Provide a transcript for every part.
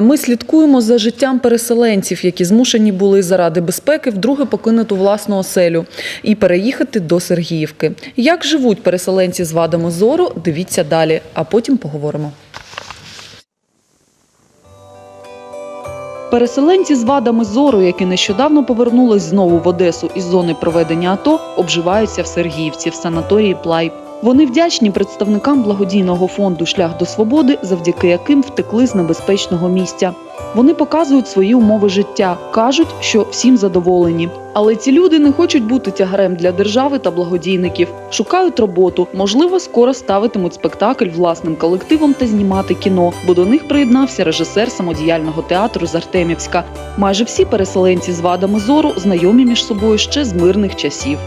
Ми слідкуємо за життям переселенців, які змушені були заради безпеки вдруге покинути власну оселю і переїхати до Сергіївки. Як живуть переселенці з вадами зору, дивіться далі, а потім поговоримо. Переселенці з вадами зору, які нещодавно повернулись знову в Одесу із зони проведення АТО, обживаються в Сергіївці в санаторії Плай. Вони вдячні представникам благодійного фонду Шлях до свободи, завдяки яким втекли з небезпечного місця. Вони показують свої умови життя, кажуть, що всім задоволені. Але ці люди не хочуть бути тягарем для держави та благодійників. Шукають роботу. Можливо, скоро ставитимуть спектакль власним колективом та знімати кіно, бо до них приєднався режисер самодіяльного театру з Артемівська. Майже всі переселенці з вадами зору знайомі між собою ще з мирних часів.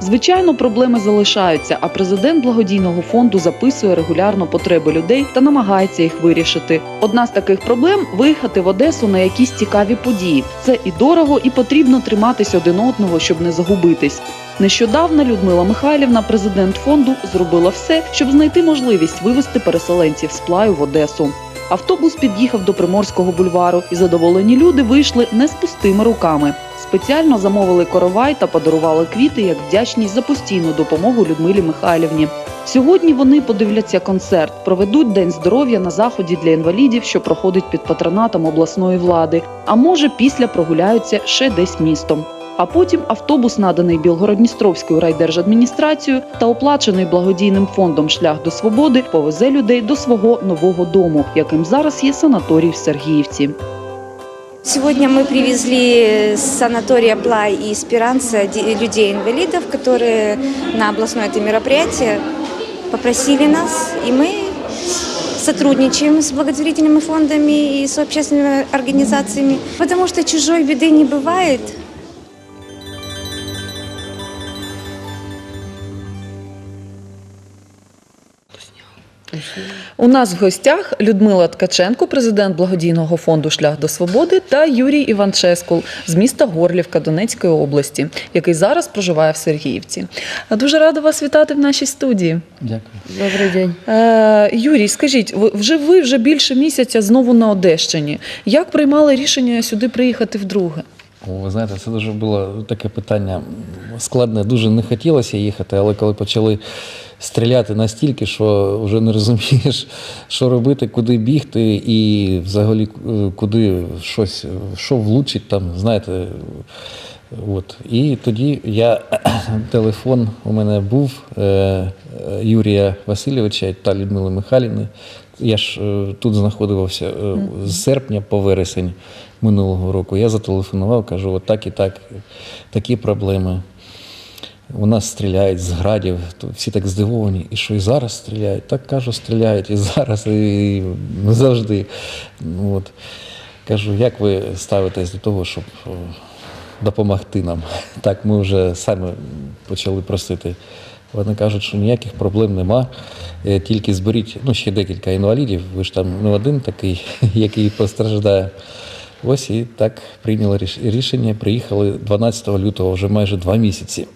Звичайно, проблеми залишаються, а президент благодійного фонду записує регулярно потреби людей та намагається їх вирішити. Одна з таких проблем виїхати в Одесу на якісь цікаві події. Це і дорого, і потрібно триматись один одного, щоб не загубитись. Нещодавно Людмила Михайлівна, президент фонду, зробила все, щоб знайти можливість вивезти переселенців з плаю в Одесу. Автобус під'їхав до Приморського бульвару, і задоволені люди вийшли не з пустими руками. Спеціально замовили коровай та подарували квіти як вдячність за постійну допомогу Людмилі Михайлівні. Сьогодні вони подивляться концерт, проведуть день здоров'я на заході для інвалідів, що проходить під патронатом обласної влади. А може, після прогуляються ще десь містом. А потім автобус, наданий Білгородністровською райдержадміністрацією та оплачений благодійним фондом Шлях до свободи, повезе людей до свого нового дому, яким зараз є санаторій в Сергіївці. Сегодня мы привезли с санатория Плай и Спиранца де- людей-инвалидов, которые на областное это мероприятие попросили нас, и мы сотрудничаем с благотворительными фондами и с общественными организациями, потому что чужой беды не бывает. У нас в гостях Людмила Ткаченко, президент благодійного фонду Шлях до свободи, та Юрій Іванческул з міста Горлівка Донецької області, який зараз проживає в Сергіївці. Дуже рада вас вітати в нашій студії. Дякую. Добрий день. Е, Юрій, скажіть, ви- вже ви вже більше місяця знову на Одещині. Як приймали рішення сюди приїхати вдруге? Ви знаєте, це дуже було таке питання складне. Дуже не хотілося їхати, але коли почали стріляти настільки, що вже не розумієш, що робити, куди бігти, і взагалі е, куди щось, що влучить там, знаєте. От. І тоді я телефон у мене був е, е, Юрія Васильовича та Людмили Михайлівни. Я ж е, тут знаходився е, з серпня по вересень минулого року. Я зателефонував, кажу, от так і так, такі проблеми. У нас стріляють з градів, то всі так здивовані, і що і зараз стріляють. Так кажу, стріляють і зараз, і завжди. Ну, От. Кажу, як ви ставитесь до того, щоб допомогти нам? Так, ми вже самі почали просити. Вони кажуть, що ніяких проблем нема. Е, Тільки зберіть ну, ще декілька інвалідів. Ви ж там не один такий, який постраждає. Ось і так прийняли рішення. Приїхали 12 лютого, вже майже два місяці.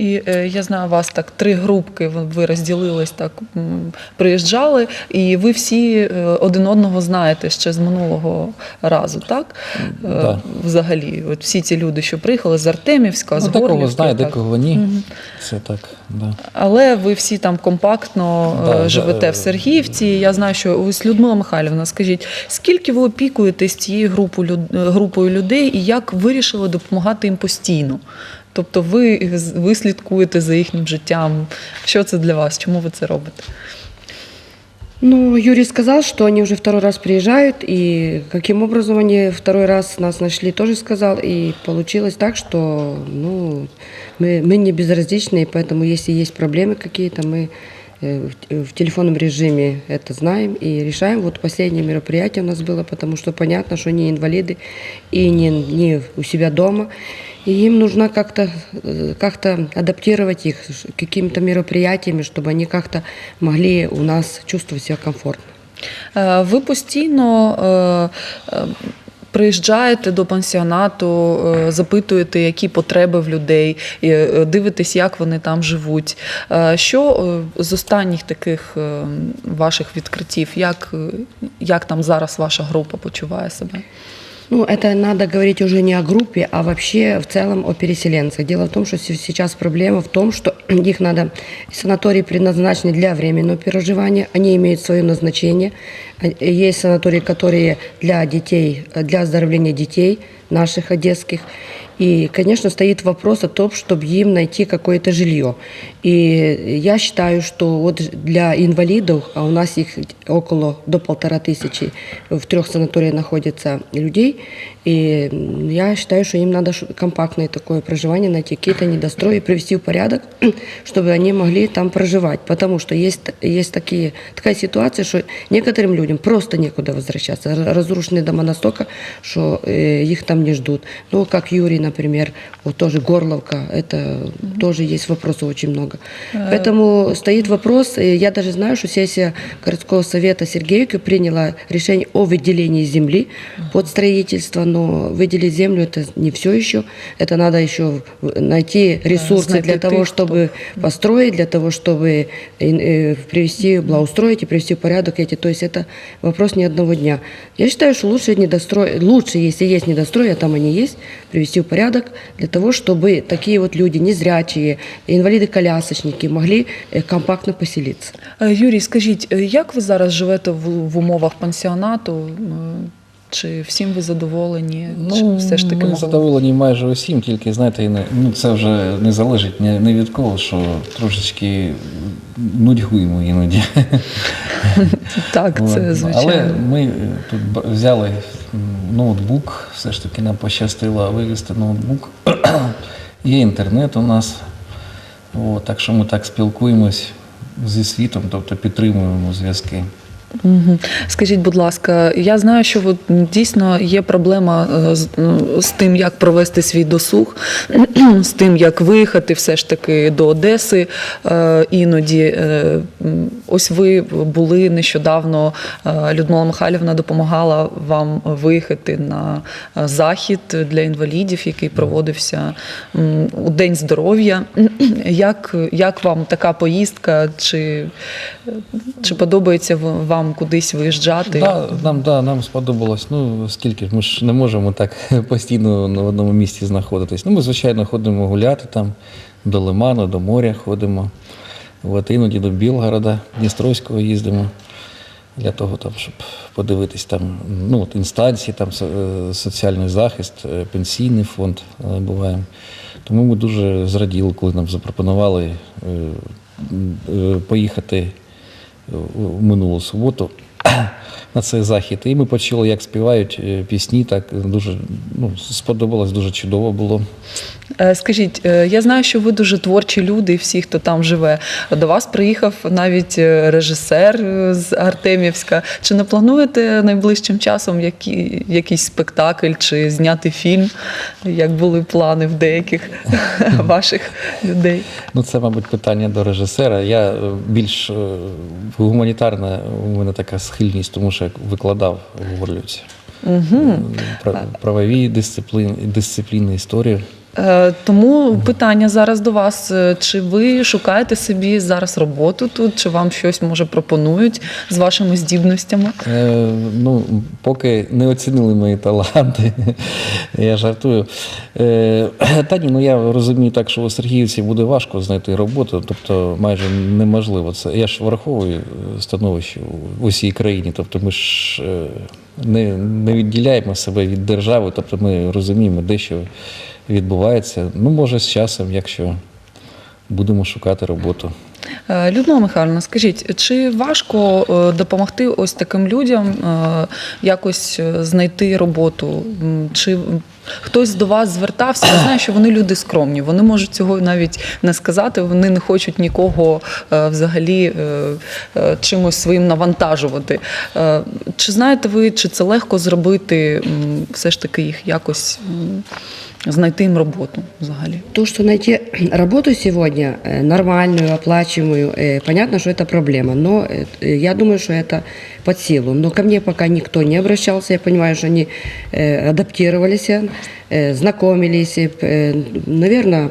І е, я знаю вас так, три групки. ви- розділились так, м, приїжджали, і ви всі е, один одного знаєте ще з минулого разу, так? Е, Да. Взагалі, от всі ці люди, що приїхали з Артемівська, з Ну, декого Горлівки, знає, так. декого ні. Це так. Да. Але ви всі там компактно е, Да, живете да. в Сергіївці. Я знаю, що ось Людмила Михайлівна, скажіть, скільки ви опікуєтесь цією групою, люд- е, групою людей і як вирішили допомагати їм постійно? Тобто ви, ви слідкуєте за їхнім життям. Що це для вас? Чому ви це робите? Ну, Юрий сказал, что они уже второй раз приезжают, и каким образом они второй раз нас нашли, тоже сказал. И получилось так, что ну, мы, мы не безразличны, и поэтому если есть проблемы какие-то, мы э, в, в телефонном режиме это знаем и решаем. Вот последнее мероприятие у нас было, потому что понятно, что они инвалиды и не, не у себя дома. И им нужно как-то э, как адаптировать их с какими-то мероприятиями, чтобы они как-то могли у нас чувствовать себя комфортно. Е, Ви постійно е, приїжджаєте до пансіонату, запитуєте, які потреби в людей, дивитесь, як вони там живуть. Що з останніх таких ваших відкриттів, як, як там зараз ваша група почуває себе? Ну, это надо говорить уже не о группе, а вообще в целом о переселенцах. Дело в том, что се- сейчас проблема в том, что их надо... Санатории предназначены для временного проживания, они имеют свое назначение. А, Есть санатории, которые для детей, для оздоровления детей наших одесских. И, конечно, стоит вопрос о том, чтобы им найти какое-то жилье. И я считаю, что вот для инвалидов, а у нас их около до полтора тысячи в трех санаториях находятся людей, и я считаю, что им надо компактное такое проживание найти, какие-то недострои, привести в порядок, чтобы они могли там проживать. Потому что есть, есть такие, такая ситуация, что некоторым людям просто некуда возвращаться. Р- Разрушены дома настолько, что э, их там не ждут. Ну, как Юрий, например, вот тоже Горловка, это тоже есть вопросов очень много. Поэтому стоит вопрос, э, я даже знаю, что сессия городского совета Сергеевки приняла решение о выделении земли под строительство, но выделить землю это не все еще, это надо еще в- найти ресурсы знайти для того, тих, хто- чтобы построить, для того, чтобы э, э, привести, благоустроить и привести в порядок эти. То есть это вопрос не одного дня. Я считаю, что лучше недострой, лучше, если есть недострои, а там они есть, привести в порядок для того, чтобы такие вот люди, незрячие, инвалиды-колясочники могли э, компактно поселиться. Е, Юрій, скажіть, е, як ви зараз живете в, в умовах пансіонату? Чи всім ви задоволені? чи все ж таки Ну, ми могло- задоволені майже усім, тільки знаєте, не, ну, це вже не залежить ні, не від кого, що трошечки нудьгуємо іноді. Так, це звичайно. Але ми тут взяли ноутбук, все ж таки нам пощастило вивезти ноутбук. Є інтернет у нас, От, так що ми так спілкуємось зі світом, тобто підтримуємо зв'язки. Мгм. Скажіть, будь ласка, я знаю, що от, дійсно є проблема е, з, ну, з тим, як провести свій досуг, з тим, як виїхати все ж таки до Одеси. Е, Іноді Е, ось ви були нещодавно. е, Людмила Михайлівна допомагала вам виїхати на е, захід для інвалідів, який проводився у День здоров'я. Як, як вам така поїздка? Чи, чи подобається в- вам кудись виїжджати? Да, нам, да, нам сподобалось. Ну, скільки ж ми ж не можемо так постійно на одному місці знаходитись. Ну, ми, звичайно, ходимо гуляти там до Лиману, до моря ходимо. От, іноді до Білгорода, Дністровського їздимо для того, там, щоб подивитись там, ну, от інстанції, там е, соціальний захист, е, пенсійний фонд е, буває. Тому ми дуже зраділи, коли нам запропонували поїхати минулу суботу на цей захід. І ми почули, як співають е, пісні. Так дуже ну, сподобалось, дуже чудово було. Е, Скажіть, е, я знаю, що ви дуже творчі люди, і всі, хто там живе. До вас приїхав навіть режисер з Артемівська. Чи не плануєте найближчим часом які, якийсь спектакль чи зняти фільм, як були плани в деяких ваших людей? Ну, це, мабуть, питання до режисера. Я більш гуманітарна у мене така схильність, тому що я викладав в Горлівці. Угу. Правові дисципліни, дисципліни, історію. Е, Тому питання зараз до вас: Е, чи ви шукаєте собі зараз роботу тут, чи вам щось може пропонують з вашими здібностями? Е, ну, поки не оцінили мої таланти, я жартую. Е, та ні, ну я розумію так, що у Сергіївці буде важко знайти роботу, тобто майже неможливо. Це я ж враховую е, становище у усій країні. Тобто ми ж не, не відділяємо себе від держави, тобто ми розуміємо, де що відбувається. Ну, може, з часом, якщо будемо шукати роботу. Е, Людмила Михайловна, скажіть, чи важко е, допомогти ось таким людям е, якось знайти роботу? Чи хтось до вас звертався? Я знаю, що вони люди скромні, вони можуть цього навіть не сказати, вони не хочуть нікого е, взагалі е, е, чимось своїм навантажувати. Е, Чи знаєте ви, чи це легко зробити, все ж таки їх якось знайти їм роботу взагалі? То, что найти работу сегодня э, нормальную, оплачиваемую, э, понятно, что это проблема, но э, я думаю, что это под силу. Но ко мне пока никто не обращался, я понимаю, что они э, адаптировались, э, знакомились, наверное,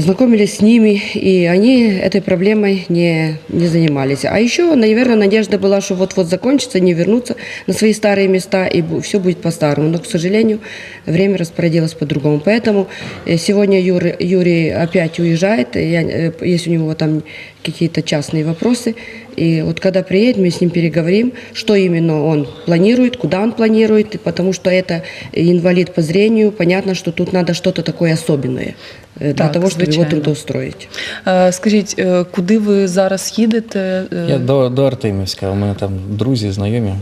знакомились с ними, и они этой проблемой не, не занимались. А еще, наверное, надежда была, что вот-вот закончится, не вернутся на свои старые места, и все будет по-старому. Но, к сожалению, время распорядилось по-другому. Поэтому э, сегодня Юрий, Юрий опять уезжает, и я, э, есть у него там какие-то частные вопросы. И вот когда приедет, мы с ним переговорим, что именно он планирует, куда он планирует, и потому что это инвалид по зрению, понятно, что тут надо что-то такое особенное э, для Так, того, чтобы его звичайно. трудоустроить. Е, Скажіть, е, куди ви зараз їдете? Е, Я до, до Артемівська, у мене там друзі, знайомі.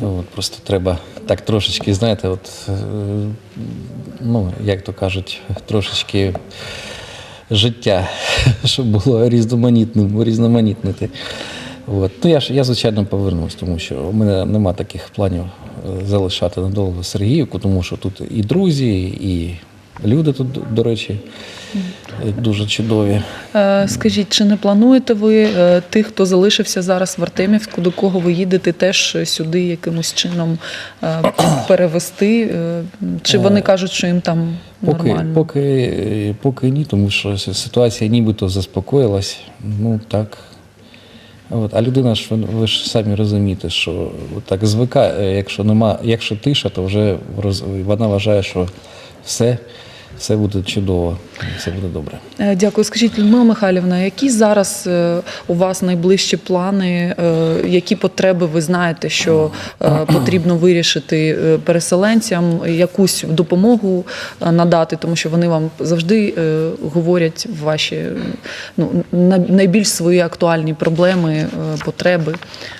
От, просто треба так трошечки, знаєте, от, е, ну, як то кажуть, трошечки життя, щоб було різноманітним, різноманітнити. От. Ну, я, ж, я, звичайно, повернусь, тому що у мене нема таких планів е, залишати надовго Сергіївку, тому що тут і друзі, і люди тут, до речі, дуже чудові. Е, Скажіть, чи не плануєте ви е, тих, хто залишився зараз в Артемівську, до кого ви їдете, теж сюди якимось чином е, перевести? Чи вони кажуть, що їм там нормально? поки, поки ні, тому що ситуація нібито заспокоїлась. Ну так. От. А людина ж, ви- ви ж самі розумієте, що так звикає, якщо нема, якщо тиша, то вже роз, вона вважає, що все, все буде чудово, все буде добре. Е, Дякую. Скажіть, Людмила Михайлівна, які зараз е, у вас найближчі плани, е, які потреби ви знаєте, що е, потрібно вирішити е, переселенцям, якусь допомогу е, надати, тому що вони вам завжди е, говорять ваші е, ну, на- найбільш свої актуальні проблеми, е, потреби.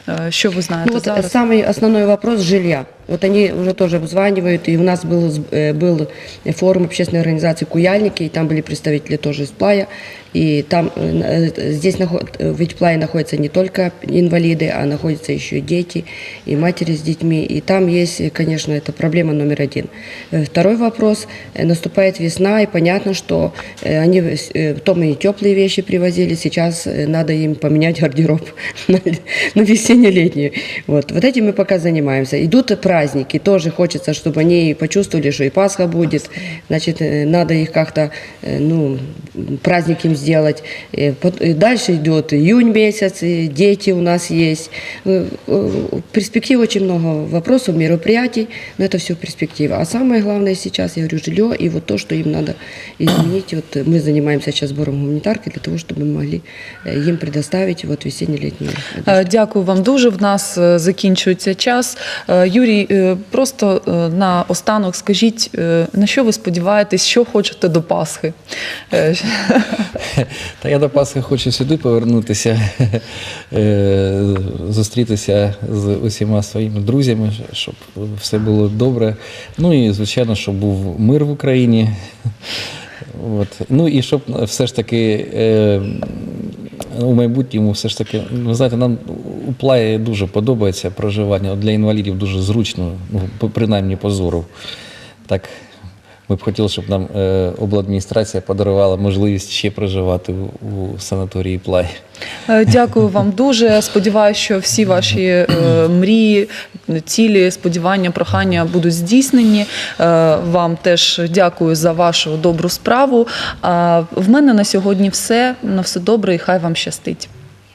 Е, Що ви знаєте Ну вот зараз? самый основной вопрос жилья. Вот они уже тоже обзванивают, и у нас был, э, был форум общественной организации «Куяльники», и там были представители тоже из Плая, и там э, э, здесь наход- э, в Плае находятся не только инвалиды, а находятся еще и дети, и матери с детьми, и там есть, конечно, это проблема номер один. Второй вопрос, наступает весна, и понятно, что они э, то мы и теплые вещи привозили, сейчас надо им поменять гардероб на, на весенне-летний. Вот. вот этим мы пока занимаемся. Идут праздники, тоже хочется, чтобы они почувствовали, что и Пасха будет. Значит, надо их как-то, ну, праздник им сделать. Э, пот- и Дальше идет июнь месяц, и дети у нас есть. Э, э, В перспективе очень много вопросов, мероприятий, но это все перспектива. А самое главное сейчас, я говорю, жилье и вот то, что им надо изменить. Вот мы занимаемся сейчас сбором гуманитарки для того, чтобы мы могли э, им предоставить вот весенне-летнюю одежду. Е, Дякую вам дуже. В нас е, закінчується час. Е, Юрій, е, просто е, на останок скажіть, е, на що ви сподіваєтесь, що хочете до Пасхи? Та я до Пасхи хочу сюди повернутися, е, зустрітися з усіма своїми друзями, щоб все було добре. Ну і, звичайно, щоб був мир в Україні. От. Ну і щоб все ж таки е, у майбутньому все ж таки, ви знаєте, нам у плаї дуже подобається проживання. От Для інвалідів дуже зручно, ну, принаймні по зору. Так, ми б хотіли, щоб нам е, обладміністрація подарувала можливість ще проживати у, санаторії Плай. е, Дякую вам дуже. Сподіваюся, що всі ваші е, мрії, цілі, сподівання, прохання будуть здійснені. Вам теж дякую за вашу добру справу. А В мене на сьогодні все. На все добре і хай вам щастить.